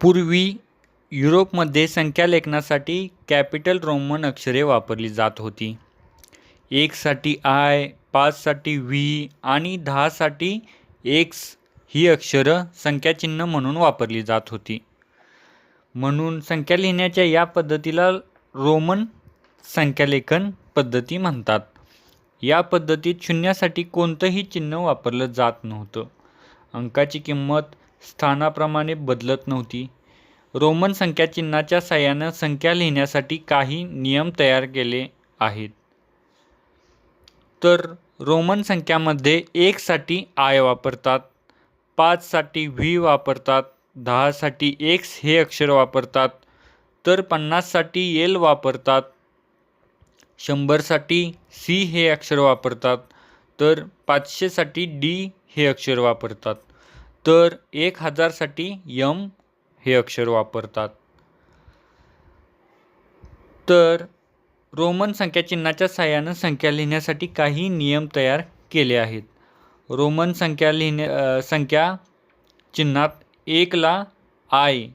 पूर्वी युरोपमध्ये संख्यालेखनासाठी capital Roman अक्षरे वापरली जात होती. एकसाठी आय पाचसाठी व्ही आणि दहासाठी एक्स ही अक्षरं संख्याचिन्ह म्हणून वापरली जात होती. म्हणून संख्या लिहिण्याच्या या पद्धतीला रोमन संख्यालेखन पद्धती म्हणतात. या पद्धतीत शून्यासाठी कोणतंही चिन्ह वापरलं जात नव्हतं. अंकाची किंमत स्थानाप्रमाणे बदलत नव्हती. रोमन संख्याचिन्हाच्या साह्यानं संख्या लिहिण्यासाठी काही नियम तयार केले आहेत. तर रोमन संख्यामध्ये एकसाठी आय वापरतात पाचसाठी व्ही वापरतात दहासाठी एक्स हे अक्षर वापरतात तर पन्नाससाठी एल वापरतात शंभरसाठी सी हे अक्षर वापरतात तर पाचशेसाठी डी हे अक्षर वापरतात. तर एक हजारसाठी यम हे अक्षर वापरतात. तर रोमन संख्याचिन्हाच्या साहाय्यानं संख्या लिहिण्यासाठी काही नियम तयार केले आहेत. रोमन संख्या लिहिण्या संख्या चिन्हात एकला आय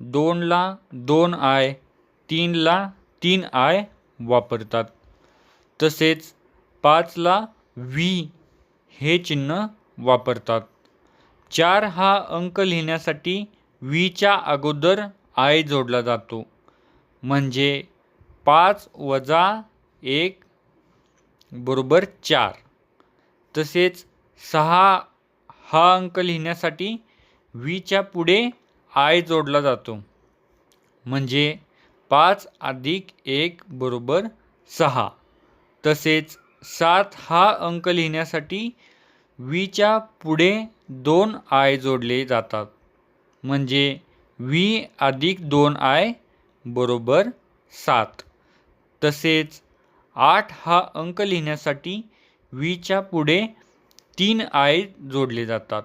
दोनला दोन आय तीनला तीन आय वापरतात. तसेच पाचला व्ही हे चिन्ह वापरतात. चार हा अंक लिहिण्यासाठी वीच्या अगोदर आय जोडला जातो. म्हणजे पाच वजा एक बरोबर चार. तसेच सहा हा अंक लिहिण्यासाठी वीच्या पुढे आय जोडला जातो. म्हणजे पाच अधिक एक बरोबर सहा. तसेच सात हा अंक लिहिण्यासाठी वीच्या पुढे दोन आय जोडले जातात. म्हणजे वी अधिक दोन आय बरोबर सात. तसेच आठ हा अंक लिहिण्यासाठी वीच्या पुढे तीन आय जोडले जातात.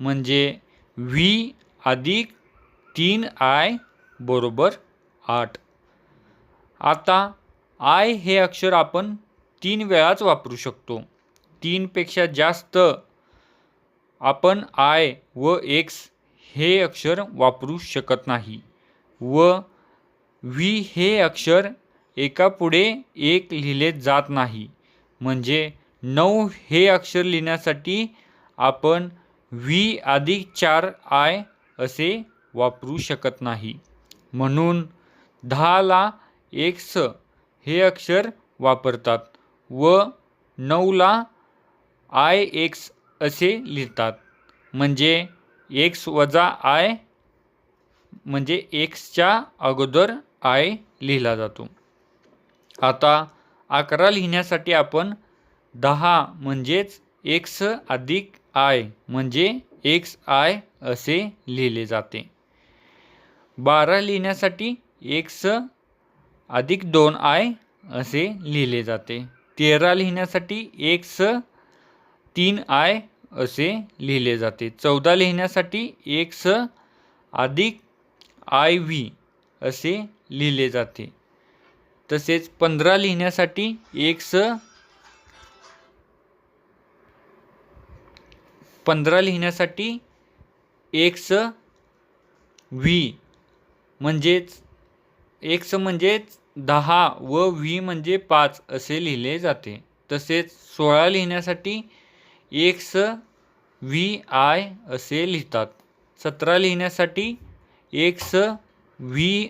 म्हणजे व्ही अधिक तीन आय बरोबर आठ. आता आय हे अक्षर आपण तीन वेळाच वापरू शकतो. तीनपेक्षा जास्त आपण आय व एक्स हे अक्षर वापरू शकत नाही व व्ही हे अक्षर एकापुढे एक लिहिले जात नाही. म्हणजे नऊ हे अक्षर लिहिण्यासाठी आपण व्ही अधिक चार आय असे वापरू शकत नाही. म्हणून दहाला एक्स हे अक्षर वापरतात व नऊला आय एक्स असे लिहितात. म्हणजे एक्स वजा आय म्हणजे एक्सच्या अगोदर आय लिहिला जातो. आता अकरा लिहिण्यासाठी आपण दहा म्हणजेच एक्स अधिक आय म्हणजे एक्स आय असे लिहिले जाते. बारा लिहिण्यासाठी एक्स अधिक दोन आय असे लिहिले जाते. तेरा लिहिण्यासाठी एक्स तीन आय असे लिहिले जाते. चौदा लिहिण्यासाठी एक्स अधिक आय व्ही असे लिहिले जाते. तसेच पंधरा लिहिण्यासाठी एक्स पंधरा लिहिण्यासाठी एक्स व्ही म्हणजेच एक्स म्हणजेच दहा व व्ही म्हणजे पाच असे लिहिले जाते. तसेच सोळा लिहिण्यासाठी एक्स व्ही आय असे लिहितात. सतरा लिहिण्यासाठी एक्स व्ही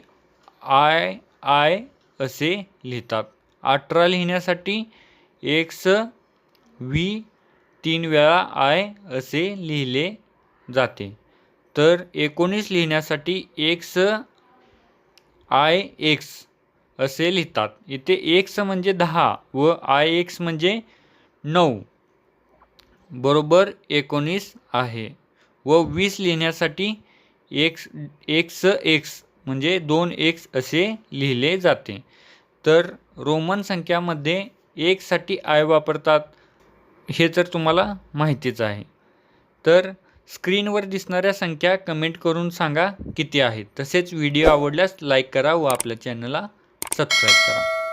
आय आय असे लिहितात. अठरा लिहिण्यासाठी एक्स व्ही तीन वेळा आय असे लिहिले जाते. तर एकोणीस लिहिण्यासाठी एक्स आय एक्स असे लिहितात. इथे एक्स म्हणजे दहा व आय एक्स म्हणजे नऊ. बरोबर एकोणीस आहे. व वीस लिहिण्यासाठी एक्स एक्स एक्स म्हणजे दोन एक्स असे लिहिले जाते. तर रोमन संख्यामध्ये एकसाठी आय वापरतात हे तर तुम्हाला माहितीच आहे. तर स्क्रीनवर दिसणाऱ्या संख्या कमेंट करून सांगा किती आहेत. तसेच व्हिडिओ आवडल्यास लाईक करा व आपल्या चॅनलला सबस्क्राईब करा.